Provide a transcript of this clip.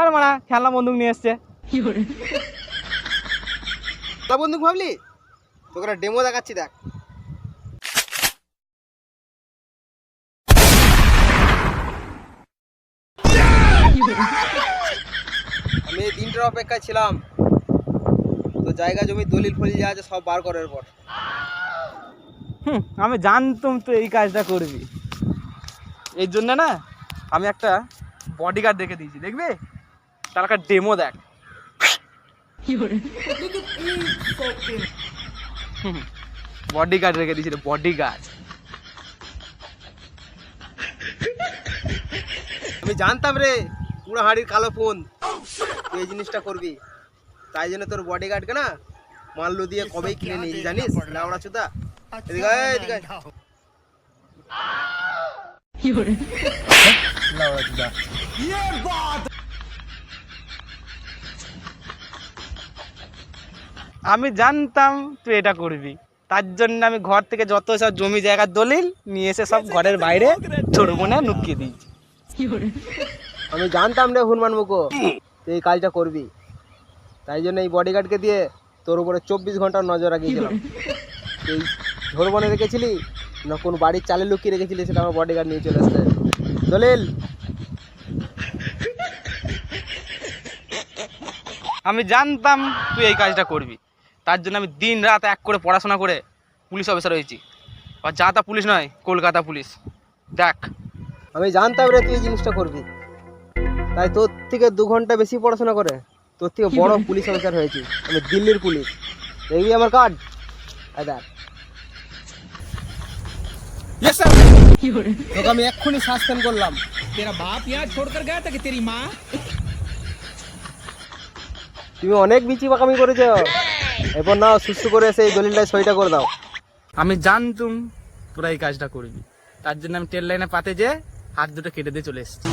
আর মারা খেলনা বন্দুক নিয়ে এসছে। তা বন্ধু ভাবলি? তোকে ডেমো দেখাচ্ছি দেখ। আমি এই দিনটার অপেক্ষায় ছিলাম। তো জায়গা জমি দলিল ফলিল যা আছে সব বার করার পর হুম আমি জানতাম তো এই কাজটা করবি। এই জন্য না আমি একটা বডিগার্ড দেখে দিয়েছি দেখবি? তার একটা ডেমো দেখ। বডি গার্ড রেখে দিয়েছিল বডি গার্ড আমি জানতাম রে পুরো হাড়ির কালো ফোন তুই এই জিনিসটা করবি। তাই জন্য তোর বডিগার্ডকে না মাল্লু দিয়ে কবেই কিনে নিয়েছি জানিস? লাউড়া চুদা এদিকে এদিকে লাউড়া চুদা আমি জানতাম তুই এটা করবি। তার জন্য আমি ঘর থেকে যত সব জমি জায়গার দলিল নিয়ে এসে সব ঘরের বাইরে ছোট বোনে নুকিয়ে দিয়েছি। আমি জানতাম রে হনুমান মুখো তুই এই কাজটা করবি। তাই জন্য এই বডিগার্ডকে দিয়ে তোর উপরে চব্বিশ ঘণ্টা নজর রাখিয়েছিলাম। তুই ঝোর বনে রেখেছিলি না কোন বাড়ির চালে লুকিয়ে রেখেছিলি সেটা আমার বডিগার্ড নিয়ে চলে আসতে। দলিল। আমি জানতাম তুই এই কাজটা করবি। তার জন্য আমি দিন রাত এক করে পড়াশোনা করে পুলিশ অফিসার হয়েছি। আর যা তা পুলিশ নয় কলকাতা পুলিশ। দেখ। আমি জানতাম রে তুই এই জিনিসটা করবি। তাই তোর থেকে দু ঘণ্টা বেশি পড়াশোনা করে তোর থেকে বড় পুলিশ অফিসার হয়েছি। আমি দিল্লির পুলিশ। দেখবি আমার কার্ড দেখ। তোকে আমি এক্ষুনি সাসপেন্ড করলাম। তেরা বাপ ইয়া কর তেরি মা। তুমি অনেক বিচি বাকামি করেছ। এবার না সুস্থ করে সেই দলিলটা সইটা করে দাও। আমি জানতুম তোরা এই কাজটা করবি তার জন্য আমি ট্রেন লাইনে পাতে যে হাত দুটো কেটে দিয়ে চলে এসেছি।